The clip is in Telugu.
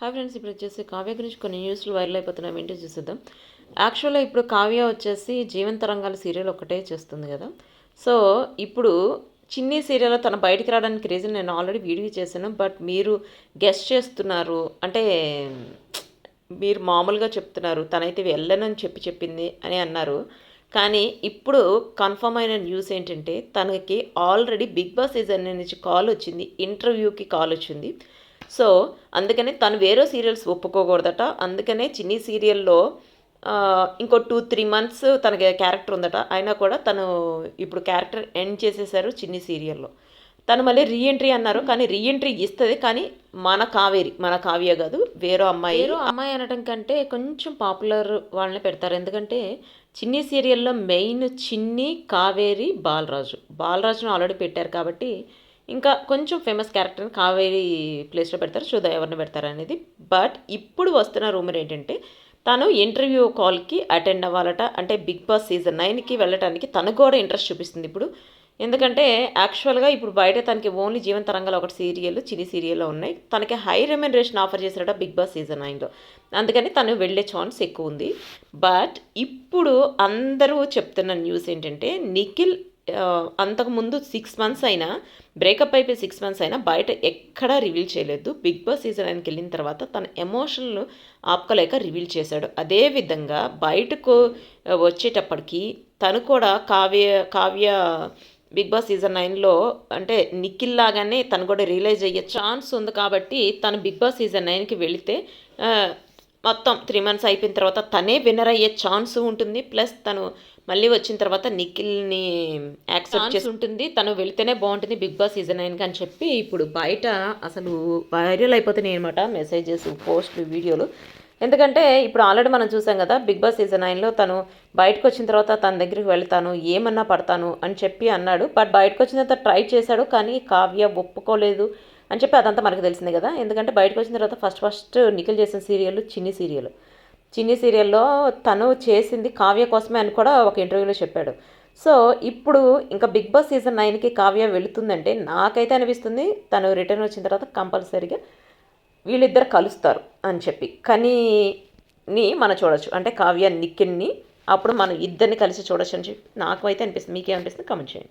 హాయ్ ఫ్రెండ్స్ ఇప్పుడు వచ్చేసి కావ్య గురించి కొన్ని న్యూస్లు వైరల్ అయిపోతున్నాయి. ఏంటో చూసేద్దాం. యాక్చువల్గా ఇప్పుడు కావ్య వచ్చేసి జీవన తరంగాల సీరియల్ ఒకటే చేస్తుంది కదా. సో ఇప్పుడు చిన్ని సీరియల్ తన బయటికి రావడానికి రీజన్ నేను ఆల్రెడీ వీడియో చేశాను. బట్ మీరు గెస్ట్ చేస్తున్నారు. అంటే మీరు మామూలుగా చెప్తున్నారు. తనైతే వెళ్ళనని చెప్పి చెప్పింది అని అన్నారు. కానీ ఇప్పుడు కన్ఫర్మ్ అయిన న్యూస్ ఏంటంటే తనకి ఆల్రెడీ బిగ్ బాస్ సీజన్ నుంచి కాల్ వచ్చింది. ఇంటర్వ్యూకి కాల్ వచ్చింది. సో అందుకనే తను వేరే సీరియల్స్ ఒప్పుకోకూడదట. అందుకనే చిన్ని సీరియల్లో ఇంకో టూ త్రీ మంత్స్ తనకి క్యారెక్టర్ ఉందట. అయినా కూడా తను ఇప్పుడు క్యారెక్టర్ ఎండ్ చేసేసారు చిన్ని సీరియల్లో. తను మళ్ళీ రీఎంట్రీ అన్నారు. కానీ రీఎంట్రీ ఇస్తుంది. కానీ మన కావేరి మన కావ్య కాదు వేరే అమ్మాయి. వేరే అమ్మాయి అనడం కంటే కొంచెం పాపులర్ వాళ్ళని పెడతారు. ఎందుకంటే చిన్ని సీరియల్లో మెయిన్ చిన్ని కావేరి బాలరాజు. బాలరాజును ఆల్రెడీ పెట్టారు కాబట్టి ఇంకా కొంచెం ఫేమస్ క్యారెక్టర్ని కావేరి ప్లేస్లో పెడతారు చూద్దాం ఎవరిని పెడతారు అనేది. బట్ ఇప్పుడు వస్తున్న రూమర్ ఏంటంటే తను ఇంటర్వ్యూ కాల్కి అటెండ్ అవ్వాలట అంటే బిగ్ బాస్ సీజన్ నైన్కి వెళ్ళటానికి తనకు కూడా ఇంట్రెస్ట్ చూపిస్తుంది ఇప్పుడు. ఎందుకంటే యాక్చువల్గా ఇప్పుడు బయట తనకి ఓన్లీ జీవన తరంగాలు ఒకటి సీరియల్ చిన్ని సీరియల్లో ఉన్నాయి. తనకి హై రెమ్యునరేషన్ ఆఫర్ చేశారట బిగ్ బాస్ సీజన్ నైన్లో అందుకని తను వెళ్ళే ఛాన్స్ ఎక్కువ ఉంది. బట్ ఇప్పుడు అందరూ చెప్తున్న న్యూస్ ఏంటంటే నిఖిల్ అంతకుముందు సిక్స్ మంత్స్ అయినా బ్రేకప్ అయిపోయి సిక్స్ మంత్స్ అయినా బయట ఎక్కడా రివీల్ చేయలేదు. బిగ్ బాస్ సీజన్ ఆయనకి వెళ్ళిన తర్వాత తన ఎమోషన్లు ఆపుకోలేక రివీల్ చేశాడు. అదేవిధంగా బయటకు వచ్చేటప్పటికి తను కూడా Kavya Kavya Bigg Boss season నైన్లో అంటే నిఖిల్ లాగానే తను కూడా రియలైజ్ అయ్యే ఛాన్స్ ఉంది కాబట్టి తను బిగ్ బాస్ సీజన్ నైన్కి వెళితే మొత్తం త్రీ మంత్స్ అయిపోయిన తర్వాత తనే విన్నర్ అయ్యే ఛాన్స్ ఉంటుంది. ప్లస్ తను మళ్ళీ వచ్చిన తర్వాత నిఖిల్ని యాక్సెప్ట్ చేసి ఉంటుంది. తను వెళితేనే బాగుంటుంది బిగ్ బాస్ సీజన్ నైన్కి అని చెప్పి ఇప్పుడు బయట అసలు వైరల్ అయిపోతున్నాయి అనమాట మెసేజెస్ పోస్ట్లు వీడియోలు ఎందుకంటే ఇప్పుడు ఆల్రెడీ మనం చూసాం కదా బిగ్ బాస్ సీజన్ నైన్లో తను బయటకు వచ్చిన తర్వాత తన దగ్గరికి వెళ్తాను ఏమన్నా పడతాను అని చెప్పి అన్నాడు. బట్ బయటకు వచ్చిన తర్వాత ట్రై చేశాడు కానీ కావ్య ఒప్పుకోలేదు. అని చెప్పి అదంతా మనకు తెలిసిందే కదా. ఎందుకంటే బయటకు వచ్చిన తర్వాత ఫస్ట్ ఫస్ట్ నిఖిల్ చేసిన సీరియల్ చిన్ని సీరియల్. చిన్ని సీరియల్లో తను చేసింది కావ్య కోసమే అని కూడా ఒక ఇంటర్వ్యూలో చెప్పాడు. సో ఇప్పుడు ఇంకా బిగ్ బాస్ సీజన్ నైన్కి కావ్య వెళుతుందంటే నాకైతే అనిపిస్తుంది తను రిటర్న్ వచ్చిన తర్వాత కంపల్సరీగా వీళ్ళిద్దరు కలుస్తారు అని చెప్పి. కానీ ని మనం చూడొచ్చు. అంటే కావ్య నిఖిల్ని అప్పుడు మనం ఇద్దరిని కలిసి చూడొచ్చు అని చెప్పి. నాకు అయితే అనిపిస్తుంది. మీకేమనిపిస్తుంది? కమెంట్ చేయండి.